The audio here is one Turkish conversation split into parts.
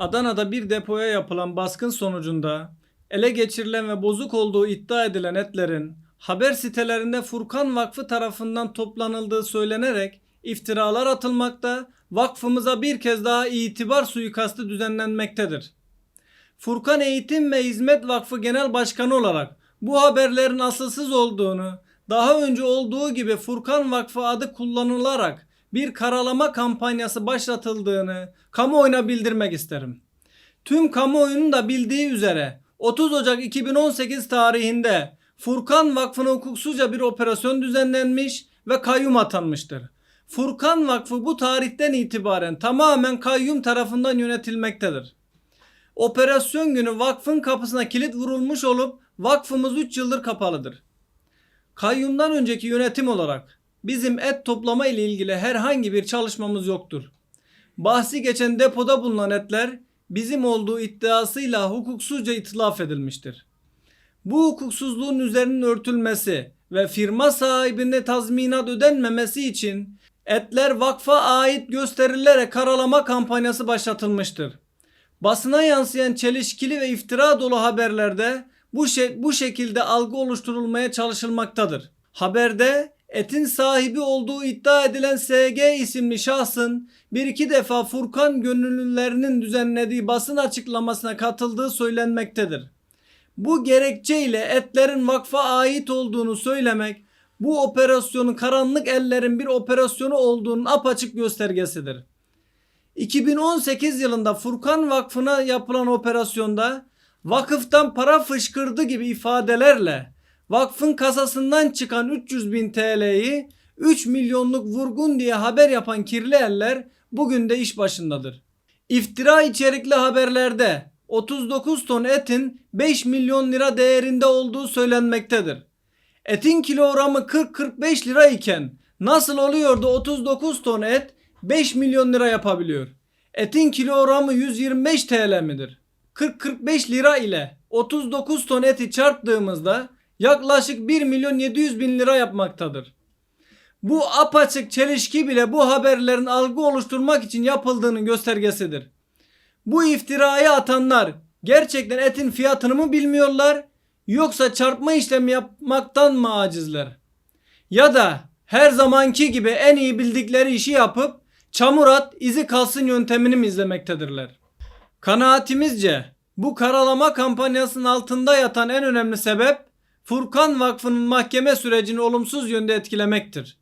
Adana'da bir depoya yapılan baskın sonucunda ele geçirilen ve bozuk olduğu iddia edilen etlerin haber sitelerinde Furkan Vakfı tarafından toplanıldığı söylenerek iftiralar atılmakta, vakfımıza bir kez daha itibar suikastı düzenlenmektedir. Furkan Eğitim ve Hizmet Vakfı Genel Başkanı olarak bu haberlerin asılsız olduğunu, daha önce olduğu gibi Furkan Vakfı adı kullanılarak bir karalama kampanyası başlatıldığını kamuoyuna bildirmek isterim. Tüm kamuoyunun da bildiği üzere 30 Ocak 2018 tarihinde Furkan Vakfı'na hukuksuzca bir operasyon düzenlenmiş ve kayyum atanmıştır. Furkan Vakfı bu tarihten itibaren tamamen kayyum tarafından yönetilmektedir. Operasyon günü vakfın kapısına kilit vurulmuş olup vakfımız 3 yıldır kapalıdır. Kayyumdan önceki yönetim olarak bizim et toplama ile ilgili herhangi bir çalışmamız yoktur. Bahsi geçen depoda bulunan etler bizim olduğu iddiasıyla hukuksuzca itilaf edilmiştir. Bu hukuksuzluğun üzerinin örtülmesi ve firma sahibine tazminat ödenmemesi için etler vakfa ait gösterilerek karalama kampanyası başlatılmıştır. Basına yansıyan çelişkili ve iftira dolu haberlerde bu, şey, bu şekilde algı oluşturulmaya çalışılmaktadır. Haberde etin sahibi olduğu iddia edilen SG isimli şahsın bir iki defa Furkan gönüllülerinin düzenlediği basın açıklamasına katıldığı söylenmektedir. Bu gerekçeyle etlerin vakfa ait olduğunu söylemek bu operasyonun karanlık ellerin bir operasyonu olduğunun apaçık göstergesidir. 2018 yılında Furkan Vakfı'na yapılan operasyonda vakıftan para fışkırdı gibi ifadelerle vakfın kasasından çıkan 300 bin TL'yi 3 milyonluk vurgun diye haber yapan kirli eller bugün de iş başındadır. İftira içerikli haberlerde 39 ton etin 5 milyon lira değerinde olduğu söylenmektedir. Etin kilogramı 40-45 lira iken nasıl oluyor da 39 ton et 5 milyon lira yapabiliyor? Etin kilogramı 125 TL midir? 40-45 lira ile 39 ton eti çarptığımızda yaklaşık 1 milyon 700 bin lira yapmaktadır. Bu apaçık çelişki bile bu haberlerin algı oluşturmak için yapıldığının göstergesidir. Bu iftirayı atanlar gerçekten etin fiyatını mı bilmiyorlar yoksa çarpma işlemi yapmaktan mı acizler? Ya da her zamanki gibi en iyi bildikleri işi yapıp çamur at izi kalsın yöntemini mi izlemektedirler? Kanaatimizce bu karalama kampanyasının altında yatan en önemli sebep Furkan Vakfı'nın mahkeme sürecini olumsuz yönde etkilemektir.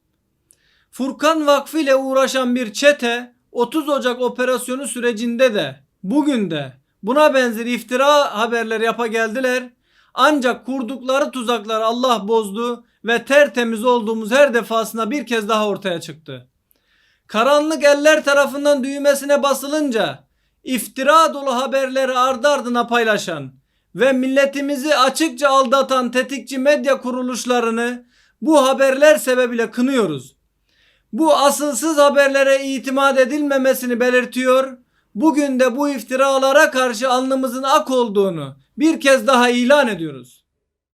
Furkan Vakfı ile uğraşan bir çete 30 Ocak operasyonu sürecinde de bugün de buna benzer iftira haberler yapa geldiler. Ancak kurdukları tuzaklar Allah bozdu ve tertemiz olduğumuz her defasında bir kez daha ortaya çıktı. Karanlık eller tarafından düğmesine basılınca iftira dolu haberleri ardı ardına paylaşan ve milletimizi açıkça aldatan tetikçi medya kuruluşlarını bu haberler sebebiyle kınıyoruz. Bu asılsız haberlere itimat edilmemesini belirtiyor. Bugün de bu iftiralara karşı alnımızın ak olduğunu bir kez daha ilan ediyoruz.